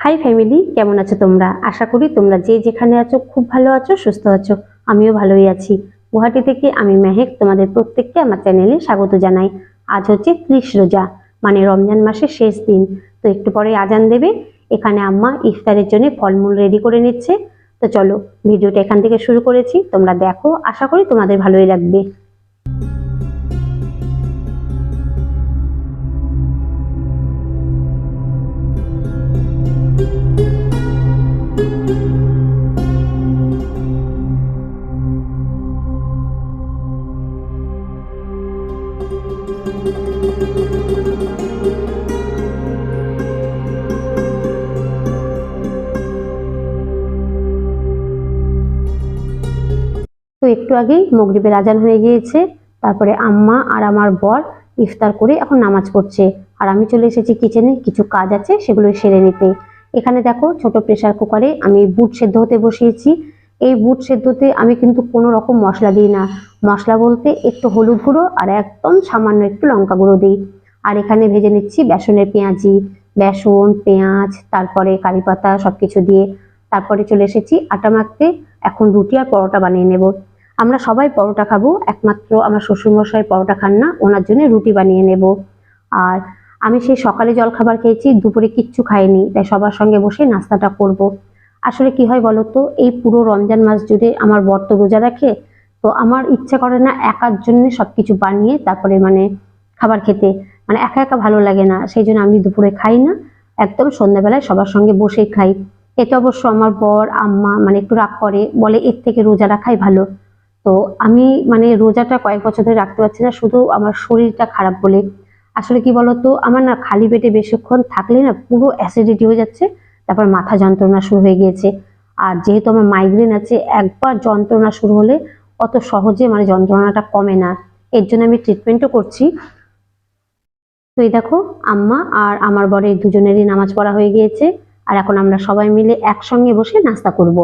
High family কেমন আছো তোমরা? আশা করি তোমরা যে যেখানে আছো খুব ভালো আছো, সুস্থ আছো। আমিও ভালোই আছি। গুয়াহাটি থেকে আমি মেহেক তোমাদের প্রত্যেককে আমার চ্যানেলে স্বাগত জানাই। আজ হচ্ছে ত্রিশ রোজা মানে রমজান মাসের শেষ দিন। তো একটু পরে আজান দেবে। এখানে আম্মা ইফতারের জন্য ফলমূল রেডি করে নিচ্ছে। তো চলো, ভিডিওটা এখান থেকে শুরু করেছি। তোমরা দেখো, আশা করি তোমাদের ভালোই লাগবে। একটু আগেই মগরিবের আজান হয়ে গিয়েছে। তারপরে আম্মা আর আমার বর ইফতার করে এখন নামাজ পড়ছে। আর আমি চলে এসেছি কিচেনে কিছু কাজ আছে সেগুলো সেরে নিতে। এখানে দেখো ছোট প্রেসার কুকারে আমি বুট সেদ্ধ হতে বসিয়েছি। এই বুট সেদ্ধতে আমি কিন্তু কোনো রকম মশলা দিই না। মশলা বলতে একটু হলুদ গুঁড়ো আর একদম সামান্য একটু লঙ্কা গুঁড়ো দিই। আর এখানে ভেজে নিচ্ছি বেসনের পেঁয়াজি, বেসন, পেঁয়াজ, তারপরে কারি পাতা সব কিছু দিয়ে। তারপরে চলে এসেছি আটা মাখতে। এখন রুটি আর পরোটা বানিয়ে নেব। আমরা সবাই পরোটা খাব, একমাত্র আমার শ্বশুরমশাই পরোটা খান না, ওনার জন্য রুটি বানিয়ে নেব। আর আমি সেই সকালে জলখাবার খেয়েছি, দুপুরে কিচ্ছু খাইনি, তাই সবার সঙ্গে বসে নাস্তাটা করব। আসলে কি হয় বলো তো, এই পুরো রমজান মাস জুড়ে আমার বর তো রোজা রাখে, তো আমার ইচ্ছা করে না একার জন্য সব কিছু বানিয়ে তারপরে মানে খাবার খেতে। মানে একা একা ভালো লাগে না, সেই জন্য আমি দুপুরে খাই না, একদম সন্ধ্যাবেলায় সবার সঙ্গে বসেই খাই। এতে অবশ্য আমার বর, আম্মা মানে একটু রাগ করে, বলে, এর থেকে রোজা রাখাই ভালো। তো আমি মানে রোজাটা কয়েক বছর ধরে রাখতে পারছি না, শুধু আমার শরীরটা খারাপ বলে। আসলে কি বলতো, আমার না খালি পেটে বেশিক্ষণ থাকলে না পুরো অ্যাসিডিটি হয়ে যাচ্ছে, তারপর মাথা যন্ত্রণা শুরু হয়ে গিয়েছে। আর যেহেতু আমার মাইগ্রেন আছে, একবার যন্ত্রণা শুরু হলে অত সহজে মানে যন্ত্রণাটা কমে না। এর জন্য আমি ট্রিটমেন্টও করছি। তো এই দেখো, আম্মা আর আমার বরের দুজনেরই নামাজ পড়া হয়ে গিয়েছে, আর এখন আমরা সবাই মিলে একসঙ্গে বসে নাস্তা করব।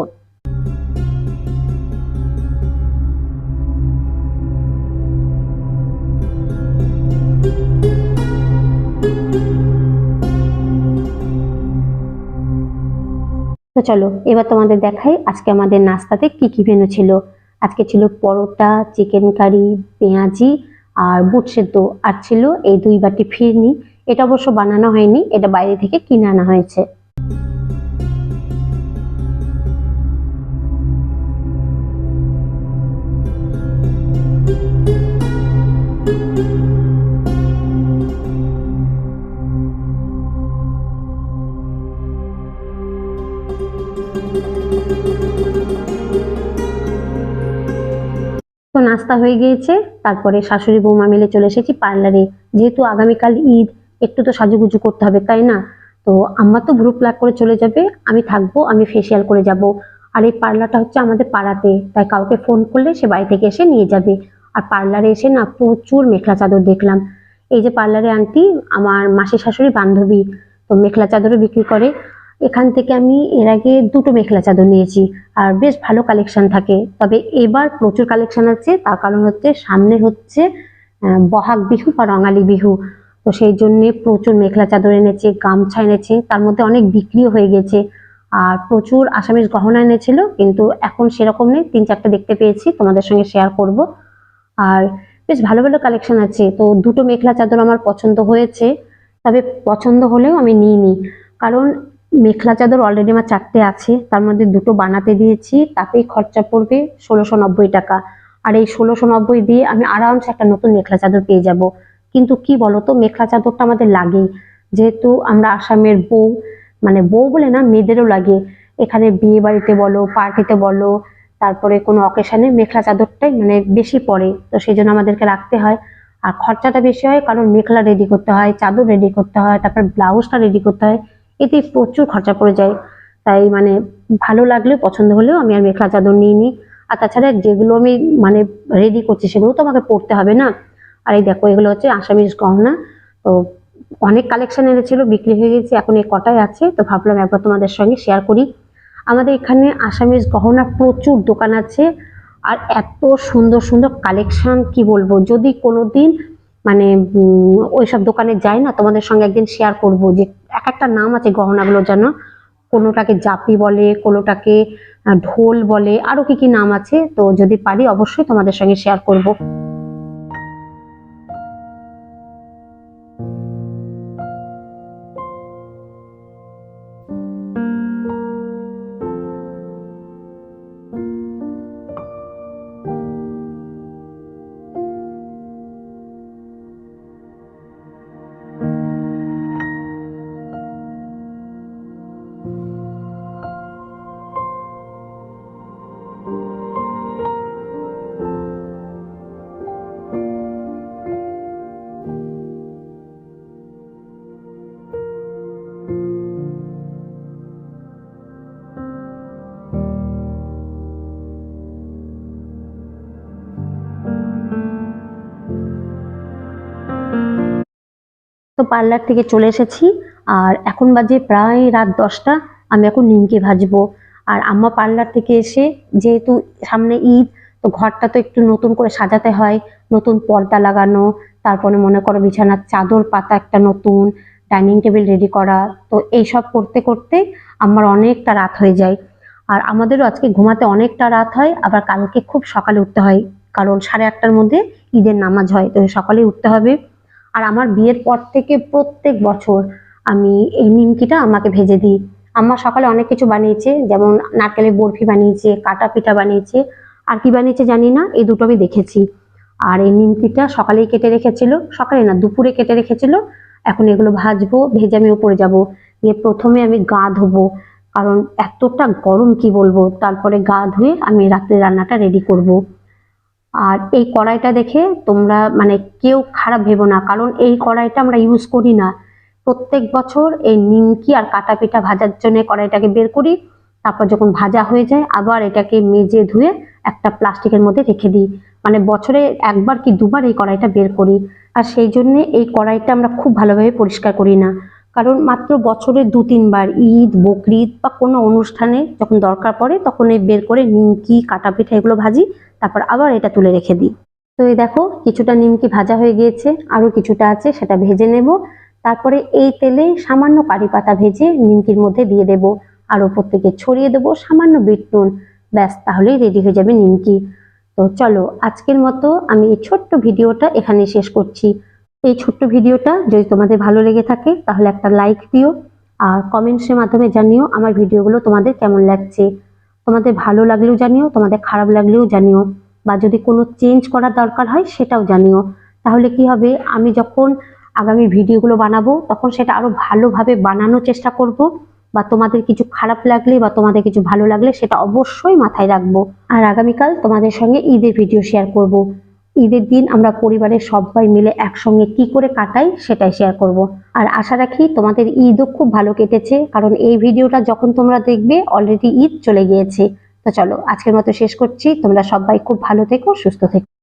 চলো, এবার তোমাদের দেখাই আজকে আমাদের নাস্তাতে কি কি মেনু ছিল। আজকে ছিল পরোটা চিকেন কারি পেঁয়াজি আর বুট সেদ্ধ। আর ছিল এই দুই বাটি ফিরনি। এটা অবশ্য বানানো হয়নি, এটা বাইরে থেকে কিনে আনা হয়েছে। নাস্তা হয়ে গিয়েছে। তারপরে শাশুড়ি বৌমা মিলে চলে এসেছি পার্লারে। যেহেতু আগামীকাল ঈদ, একটু তো সাজুগুজু করতে হবে, তাই না? তো আম্মা তো ভ্রু প্লাক করে চলে যাবে, আমি থাকব, আমি ফেসিয়াল করে যাব। আর এই পার্লারটা হচ্ছে আমাদের পাড়াতে, তাই কাউকে ফোন করলে সে বাড়ি থেকে এসে নিয়ে যাবে। আর পার্লারে এসে না প্রচুর মেখলা চাদর দেখলাম। এই যে পার্লারে আন্টি, আমার মাসি শাশুড়ি বান্ধবী, তো মেখলা চাদরও বিক্রি করে। এখান থেকে আমি এর আগে দুটো মেখলা চাদর নিয়েছি। আর বেশ ভালো কালেকশন থাকে। তবে এবার প্রচুর কালেকশন আছে। তার কারণ হচ্ছে সামনে হচ্ছে বহাগ বিহু বা রঙালী বিহু। তো সেই জন্যে প্রচুর মেখলা চাদর এনেছে, গামছা এনেছে। তার মধ্যে অনেক বিক্রিও হয়ে গেছে। আর প্রচুর আসামিজ গহনা এনেছিল, কিন্তু এখন সেরকম নেই। তিন চারটে দেখতে পেয়েছি, তোমাদের সঙ্গে শেয়ার করব। আর বেশ ভালো ভালো কালেকশন আছে। তো দুটো মেখলা চাদর আমার পছন্দ হয়েছে। তবে পছন্দ হলেও আমি নিইনি। কারণ মেখলা চাদর অলরেডি আমার চারটে আছে, তার মধ্যে দুটো বানাতে দিয়েছি, তাতেই খরচা পড়বে ষোলোশো নব্বই টাকা। আর এই ষোলোশো নব্বই দিয়ে আমি আরামসে একটা নতুন মেখলা চাদর পেয়ে যাব। কিন্তু কি বলতো, মেখলা চাদরটা আমাদের লাগেই। যেহেতু আমরা আসামের বউ মানে বউ বলে না, মেয়েদেরও লাগে। এখানে বিয়ে বাড়িতে বলো, পার্টিতে বলো, তারপরে কোনো অকেশানে মেখলা চাদরটাই মানে বেশি পড়ে। তো সেই জন্য আমাদেরকে রাখতে হয়। আর খরচাটা বেশি হয়, কারণ মেখলা রেডি করতে হয়, চাদর রেডি করতে হয়, তারপর ব্লাউজটা রেডি করতে হয়। এতে প্রচুর খরচা পড়ে যায়। তাই মানে ভালো লাগলেও পছন্দ হলেও আমি আর মেখলা চাদর নিইনি। আর তাছাড়া যেগুলো আমি মানে রেডি করছি সেগুলো তো আমাকে পড়তে হবে না। আর এই দেখো, এগুলো হচ্ছে আসামিজ গহনা। তো অনেক কালেকশন এনেছিল, বিক্রি হয়ে গেছে, এখন এই কটাই আছে। তো ভাবলাম একবার তোমাদের সঙ্গে শেয়ার করি। আমাদের এখানে আসামিজ গহনা প্রচুর দোকান আছে। আর এত সুন্দর সুন্দর কালেকশন কি বলব? যদি কোনোদিন মানে উম, ওইসব দোকানে যাই না তোমাদের সঙ্গে একদিন শেয়ার করব যে এক একটা নাম আছে গহনাগুলো যেন কোনোটাকে জাপি বলে কোনোটাকে ঢোল বলে আরও কি কি নাম আছে তো যদি পারি অবশ্যই তোমাদের সঙ্গে শেয়ার করব। তো পার্লার থেকে চলে এসেছি। আর এখন বাজে প্রায় রাত দশটা, আমি এখন নিমকি ভাজবো। আর আম্মা পার্লার থেকে এসে যেহেতু সামনে ঈদ, তো ঘরটা তো একটু নতুন করে সাজাতে হয়, নতুন পর্দা লাগানো, তারপরে মনে করো বিছানার চাদর পাতা একটা নতুন, ডাইনিং টেবিল রেডি করা, তো এইসব করতে করতে আমার অনেকটা রাত হয়ে যায়। আর আমাদেরও আজকে ঘুমাতে অনেকটা রাত হয়, আবার কালকে খুব সকালে উঠতে হয়, কারণ সাড়ে আটটার মধ্যে ঈদের নামাজ হয়, তো সকালে উঠতে হবে। আর আমার বিয়ের পর থেকে প্রত্যেক বছর আমি এই নিমকিটা আমাকে ভেজে দিই। আম্মা সকালে অনেক কিছু বানিয়েছে, যেমন নারকেলের বরফি বানিয়েছে, কাটা পিঠা বানিয়েছে, আর কি বানিয়েছে জানি না, এই দুটো আমি দেখেছি। আর এই নিমকিটা সকালেই কেটে রেখেছিল, সকালে না, দুপুরে কেটে রেখেছিল। এখন এগুলো ভাজবো, ভেজে আমি উপরে যাব। দিয়ে প্রথমে আমি গা ধোবো, কারণ এতটা গরম কি বলব, তারপরে গা ধুয়ে আমি রাত্রে রান্নাটা রেডি করব। আর এই কড়াইটা দেখে তোমরা মানে কেউ খারাপ ভেবো না, কারণ এই কড়াইটা আমরা ইউজ করি না। প্রত্যেক বছর এই নিমকি আর কাটা পিঠা ভাজার জন্য কড়াইটাকে বের করি, তারপর যখন ভাজা হয়ে যায় আবার এটাকে মেজে ধুয়ে একটা প্লাস্টিকের মধ্যে রেখে দিই। মানে বছরে একবার কি দুবার এই কড়াইটা বের করি। আর সেই জন্যে এই কড়াইটা আমরা খুব ভালোভাবে পরিষ্কার করি না। কারণ মাত্র বছরে দু, তিনবার ঈদ, বকরিদ বা কোনো অনুষ্ঠানে যখন দরকার পড়ে তখন এই বের করে নিমকি কাটা পিঠা এগুলো ভাজি, তারপর আবার এটা তুলে রেখে দিই। তো এই দেখো, কিছুটা নিমকি ভাজা হয়ে গিয়েছে, আরও কিছুটা আছে, সেটা ভেজে নেব। তারপরে এই তেলে সামান্য কারি পাতা ভেজে নিমকির মধ্যে দিয়ে দেব। আর ওপর থেকে ছড়িয়ে দেবো সামান্য বিট নুন। ব্যাস, তাহলেই রেডি হয়ে যাবে নিমকি। তো চলো, আজকের মতো আমি এই ছোট্ট ভিডিওটা এখানে শেষ করছি। এই ছোট্ট ভিডিওটা যদি তোমাদের ভালো লেগে থাকে, তাহলে একটা লাইক দিও আর কমেন্টসের মাধ্যমে জানিও আমার ভিডিওগুলো তোমাদের কেমন লাগছে। তোমাদের ভালো লাগলেও জানিও, তোমাদের খারাপ লাগলেও জানিও বা যদি কোনো চেঞ্জ করার দরকার হয় সেটাও জানিও। তাহলে কি হবে? আমি যখন আগামী ভিডিওগুলো বানাবো, তখন সেটা আরও ভালোভাবে বানানোর চেষ্টা করব বা তোমাদের কিছু খারাপ লাগলে বা তোমাদের কিছু ভালো লাগলে সেটা অবশ্যই মাথায় রাখব। আর আগামীকাল তোমাদের সঙ্গে ঈদের ভিডিও শেয়ার করব। ঈদের দিন আমরা পরিবারের সবাই মিলে একসঙ্গে কি করে কাটাই সেটাই শেয়ার করব। আর আশা রাখি তোমাদের ঈদও খুব ভালো কেটেছে, কারণ এই ভিডিওটা যখন তোমরা দেখবে অলরেডি ঈদ চলে গিয়েছে। তো চলো, আজকের মতো শেষ করছি। তোমরা সবাই খুব ভালো থেকো, সুস্থ থেকো।